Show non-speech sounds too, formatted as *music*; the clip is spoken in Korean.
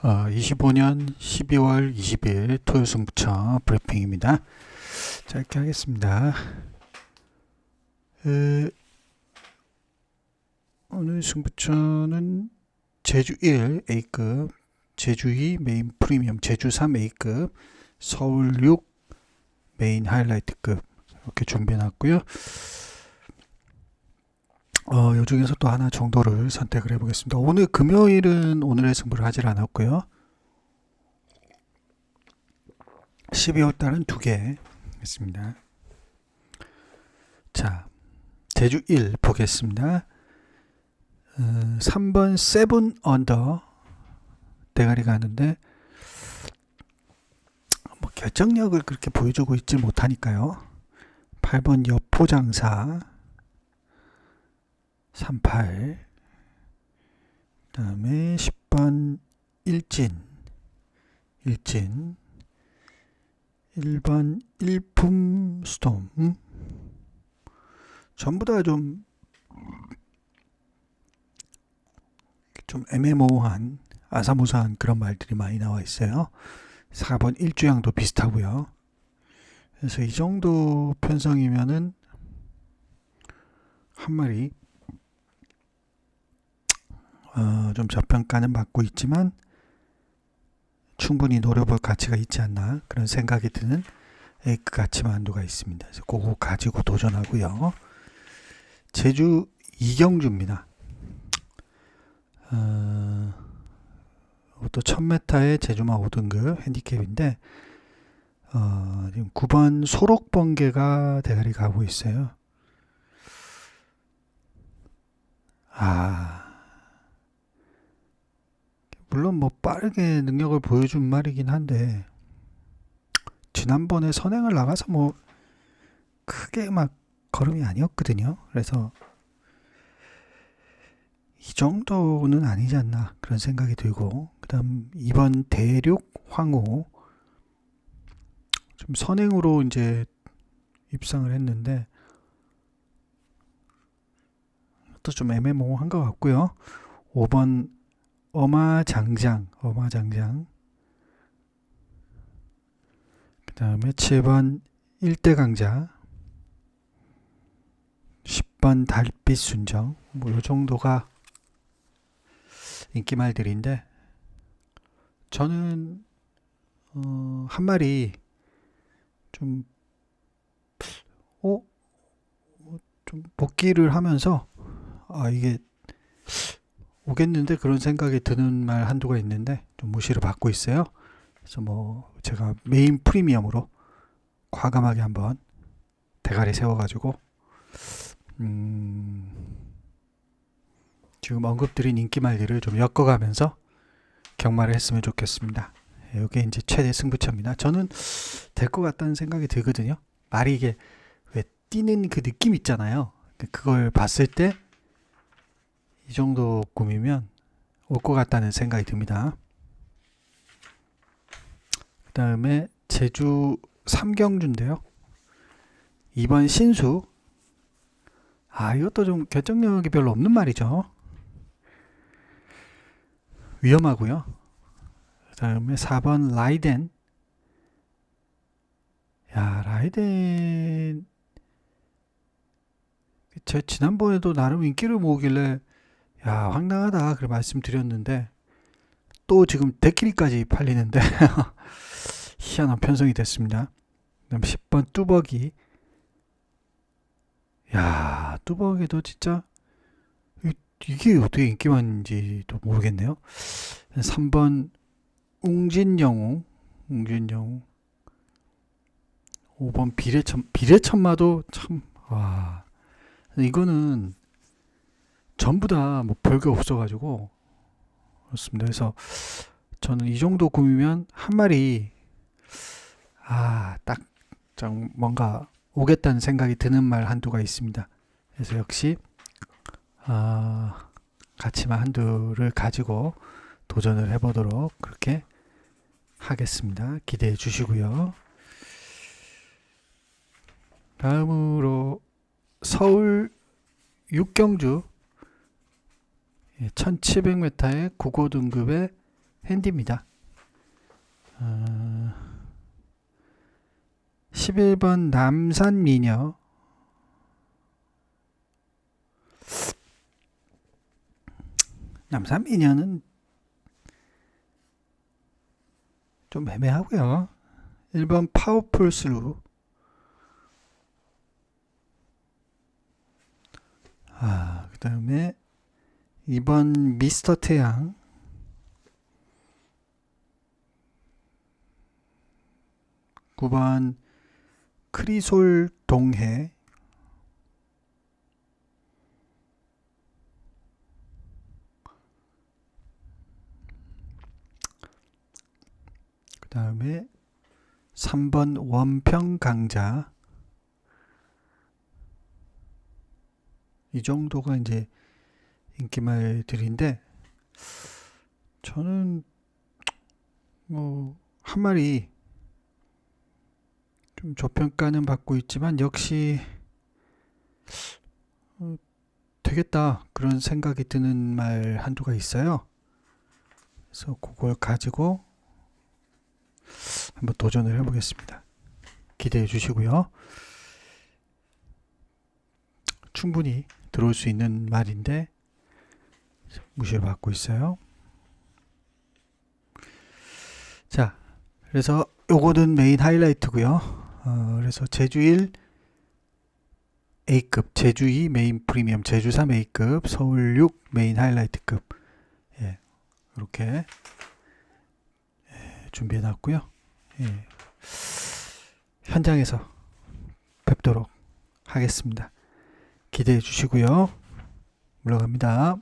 어, 25년 12월 20일 토요 승부처 브리핑입니다. 짧게 하겠습니다. 에, 오늘 승부처는 제주 1 A급, 제주 2 메인 프리미엄, 제주 3 A급, 서울 6 메인 하이라이트급 이렇게 준비해놨고요. 어, 요 중에서 또 하나 정도를 선택을 해보겠습니다. 오늘 금요일은 오늘의 승부를 하질 않았고요. 12월 달은 두 개 했습니다. 자, 제주 1 보겠습니다. 어, 3번 세븐 언더 대가리가 하는데 뭐 결정력을 그렇게 보여주고 있지 못하니까요. 8번 여포장사 38 그다음에 10번 일진 일진 1번 일품 스톰 음? 전부 다 좀 좀 애매모호한 아사무사한 그런 말들이 많이 나와 있어요. 4번 일주양도 비슷하고요. 그래서 이 정도 편성이면은 한 마리 어, 좀 저평가는 받고 있지만 충분히 노려볼 가치가 있지 않나 그런 생각이 드는 에이크 가치만도가 있습니다. 그래서 그거 가지고 도전하고요. 제주 이경주입니다. 어, 또 1000m의 제주마 5등급 핸디캡인데 어, 지금 9번 소록번개가 대가리 가고 있어요. 아 물론 뭐 빠르게 능력을 보여준 말이긴 한데 지난번에 선행을 나가서 뭐 크게 막 걸음이 아니었거든요. 그래서 이 정도는 아니지 않나 그런 생각이 들고 그다음 이번 대륙 황후 좀 선행으로 이제 입상을 했는데 또 좀 애매모호한 것 같고요. 5번 어마장장, 어마장장. 그 다음에 7번 일대강자. 10번 달빛 순정. 뭐, 요 정도가 인기말들인데, 저는, 어, 한 마리, 좀, 어? 좀, 복귀를 하면서, 아, 이게, 오겠는데 그런 생각이 드는 말 한두가 있는데 좀 무시를 받고 있어요. 그래서 뭐 제가 메인 프리미엄으로 과감하게 한번 대가리 세워가지고 음 지금 언급드린 인기말들을 좀 엮어가면서 경마를 했으면 좋겠습니다. 이게 이제 최대 승부처입니다. 저는 될 것 같다는 생각이 들거든요. 말이 이게 왜 뛰는 그 느낌 있잖아요. 그걸 봤을 때 이 정도 꿈이면 올 것 같다는 생각이 듭니다. 그 다음에 제주 삼경주인데요. 2번 신수. 아, 이것도 좀 결정력이 별로 없는 말이죠. 위험하고요. 그 다음에 4번 라이덴. 야, 라이덴. 제 지난번에도 나름 인기를 모으길래 야, 황당하다. 그런 말씀 드렸는데, 또 지금 데키리까지 팔리는데, *laughs* 희한한 편성이 됐습니다. 그 다음 10번 뚜벅이. 야, 뚜벅이도 진짜, 이게 어떻게 인기 많은지도 모르겠네요. 3번 웅진영웅. 웅진영웅. 5번 비례천, 비례천마도 참, 와. 이거는 전부 다 뭐 별게 없어가지고 그렇습니다. 그래서 저는 이 정도 구미면 한 마리 아딱 뭔가 오겠다는 생각이 드는 말 한두가 있습니다. 그래서 역시 아 가치만 한두를 가지고 도전을 해보도록 그렇게 하겠습니다. 기대해 주시고요. 다음으로 서울 육경주 1700m의 국어 등급의 핸디입니다. 어, 11번 남산 미녀 남산 미녀는 좀 애매하고요. 1번 파워풀 슬루 아, 그 다음에 2번 미스터 태양. 9번 크리솔 동해. 그 다음에 3번 원평 강자. 이 정도가 이제 인기말들인데 저는 뭐 한 마리 좀 저평가는 받고 있지만 역시 어, 되겠다 그런 생각이 드는 말 한두가 있어요. 그래서 그걸 가지고 한번 도전을 해보겠습니다. 기대해 주시고요. 충분히 들어올 수 있는 말인데 무시를 받고 있어요. 자, 그래서 요거는 메인 하이라이트고요. 어, 그래서 제주 1 A급, 제주 2 메인 프리미엄, 제주 3 A급, 서울 6 메인 하이라이트급. 예, 이렇게 예, 준비해 놨고요. 예, 현장에서 뵙도록 하겠습니다. 기대해 주시고요. 물러갑니다.